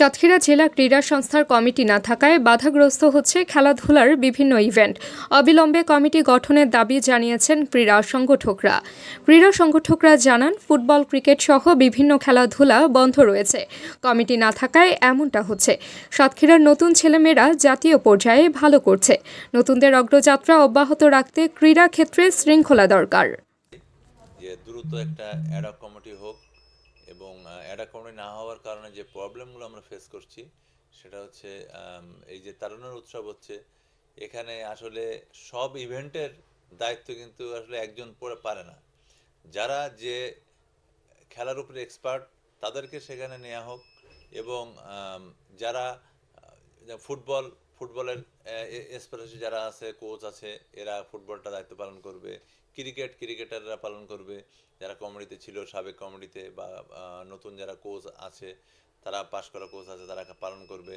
সাতক্ষীরা জেলা ক্রীড়া সংস্থার কমিটি না থাকায় বাধাগ্রস্ত হচ্ছে খেলাধুলার বিভিন্ন ইভেন্ট। অবিলম্বে কমিটি গঠনের দাবি জানিয়েছেন ক্রীড়া সংগঠকরা। ক্রীড়া সংগঠকরা জানান, ফুটবল, ক্রিকেট সহ বিভিন্ন খেলাধুলা বন্ধ রয়েছে। কমিটি না থাকায় এমনটা হচ্ছে। সাতক্ষীরার নতুন ছেলেমেয়েরা জাতীয় পর্যায়ে ভালো করছে। নতুনদের অগ্রযাত্রা অব্যাহত রাখতে ক্রীড়া ক্ষেত্রে শৃঙ্খলা দরকার। দ্রুত একটা অ্যাডক কমিটি হোক এবং অ্যাডক কমিটি না হওয়ার কারণে যে প্রবলেমগুলো আমরা ফেস করছি, সেটা হচ্ছে এই যে তারুণের উৎসব হচ্ছে, এখানে আসলে সব ইভেন্টের দায়িত্ব কিন্তু আসলে একজন পরে পারে না। যারা যে খেলার উপরে এক্সপার্ট তাদেরকে সেখানে নেওয়া হোক এবং যারা ফুটবল ফুটবলের স্পেশালি যারা আছে কোচ আছে, এরা ফুটবলটা দায়িত্ব পালন করবে। ক্রিকেট, ক্রিকেটাররা পালন করবে। যারা কমেডিতে ছিল, সাবেক কমেডিতে বা নতুন যারা কোচ আছে, তারা পাশ করা কোচ আছে, তারা পালন করবে।